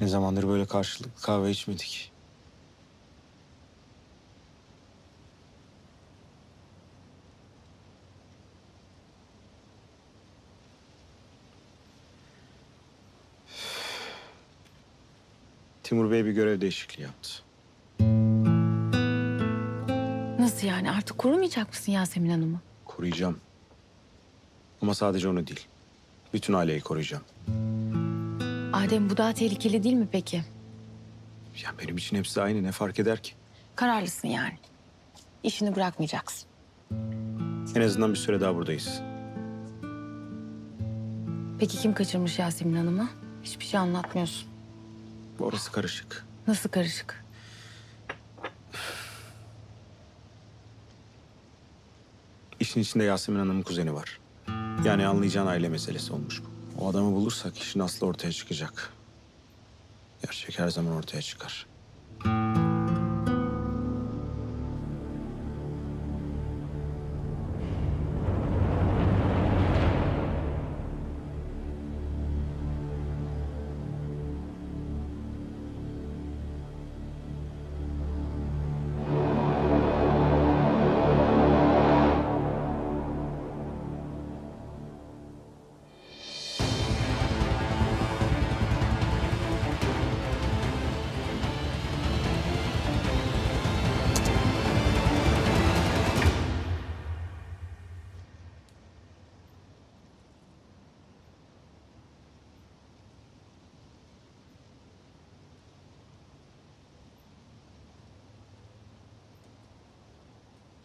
Ne zamandır böyle karşılıklı kahve içmedik. Timur Bey bir görev değişikliği yaptı. Nasıl yani? Artık korumayacak mısın Yasemin Hanım'ı? Koruyacağım. Ama sadece onu değil. Bütün aileyi koruyacağım. Adem bu daha tehlikeli değil mi peki? Ya benim için hepsi aynı ne fark eder ki? Kararlısın yani. İşini bırakmayacaksın. En azından bir süre daha buradayız. Peki kim kaçırmış Yasemin Hanım'ı? Hiçbir şey anlatmıyorsun. Orası karışık. Nasıl karışık? İşin içinde Yasemin Hanım'ın kuzeni var. Yani anlayacağın aile meselesi olmuş bu. O adamı bulursak işin aslı ortaya çıkacak. Gerçek her zaman ortaya çıkar.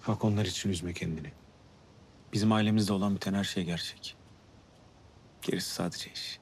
Bak onlar için üzme kendini. Bizim ailemizde olan biten her şey gerçek. Gerisi sadece iş.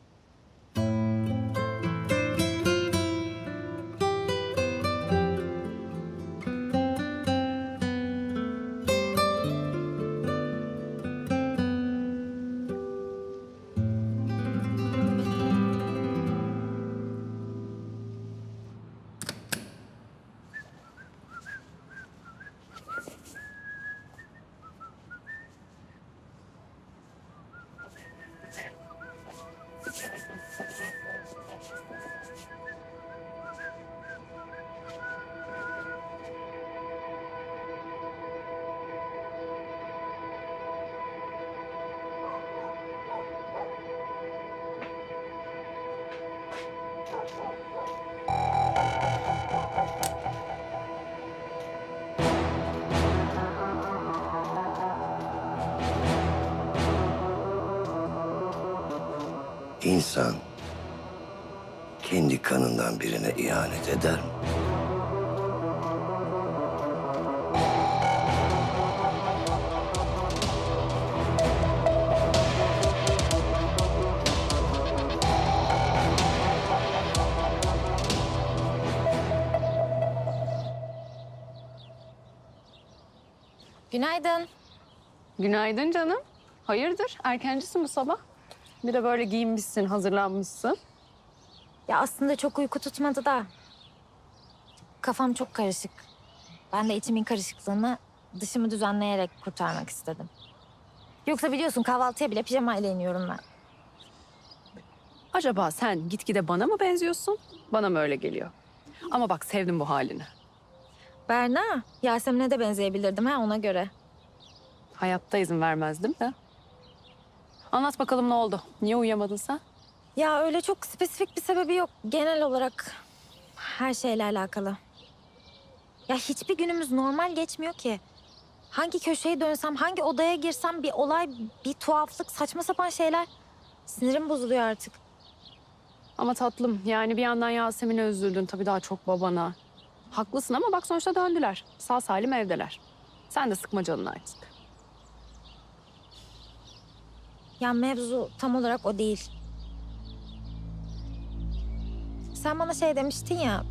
İnsan kendi kanından birine ihanet eder mi? Günaydın. Günaydın canım. Hayırdır? Erkencisin bu sabah. Bir de böyle giyinmişsin, hazırlanmışsın. Ya aslında çok uyku tutmadı da. Kafam çok karışık. Ben de içimin karışıklığını dışımı düzenleyerek kurtarmak istedim. Yoksa biliyorsun kahvaltıya bile pijamayla iniyorum ben. Acaba sen gitgide bana mı benziyorsun? Bana mı öyle geliyor? Ama bak sevdim bu halini. Berna, Yasemin'e de benzeyebilirdim ha ona göre. Hayatta izin vermezdim de. Anlat bakalım ne oldu? Niye uyuyamadın sen? Ya öyle çok spesifik bir sebebi yok. Genel olarak her şeyle alakalı. Ya hiçbir günümüz normal geçmiyor ki. Hangi köşeye dönsem, hangi odaya girsem bir olay, bir tuhaflık, saçma sapan şeyler. Sinirim bozuluyor artık. Ama tatlım yani bir yandan Yasemin'e üzüldün tabii daha çok babana. Haklısın ama bak sonuçta döndüler. Sağ salim evdeler. Sen de sıkma canını artık. Ya mevzu tam olarak o değil. Sen bana şey demiştin ya,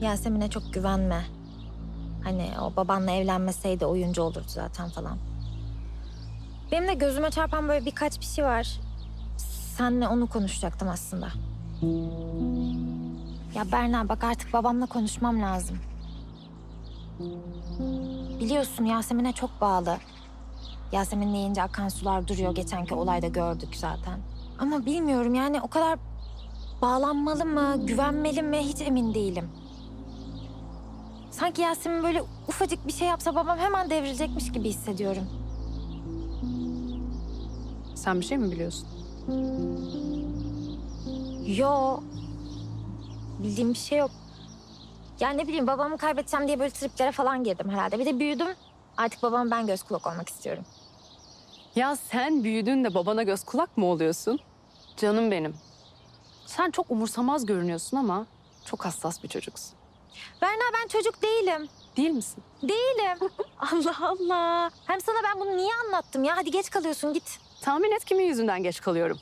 Yasemin'e çok güvenme. Hani o babanla evlenmeseydi oyuncu olurdu zaten falan. Benim de gözüme çarpan böyle birkaç bir şey var. Seninle onu konuşacaktım aslında. Ya Berna bak artık babamla konuşmam lazım. Biliyorsun Yasemin'e çok bağlı. Yasemin deyince akan sular duruyor. Geçenki olayda gördük zaten. Ama bilmiyorum yani o kadar bağlanmalı mı, güvenmeli mi hiç emin değilim. Sanki Yasemin böyle ufacık bir şey yapsa babam hemen devrilecekmiş gibi hissediyorum. Sen bir şey mi biliyorsun? Yo. Bildiğim bir şey yok. Yani ne bileyim babamı kaybedeceğim diye böyle triplere falan girdim herhalde. Bir de büyüdüm. Artık babama ben göz kulak olmak istiyorum. Ya sen büyüdün de babana göz kulak mı oluyorsun? Canım benim. Sen çok umursamaz görünüyorsun ama çok hassas bir çocuksun. Berna ben çocuk değilim. Değil misin? Değilim. Allah Allah. Hem sana ben bunu niye anlattım ya? Hadi geç kalıyorsun git. Tahmin et kimin yüzünden geç kalıyorum.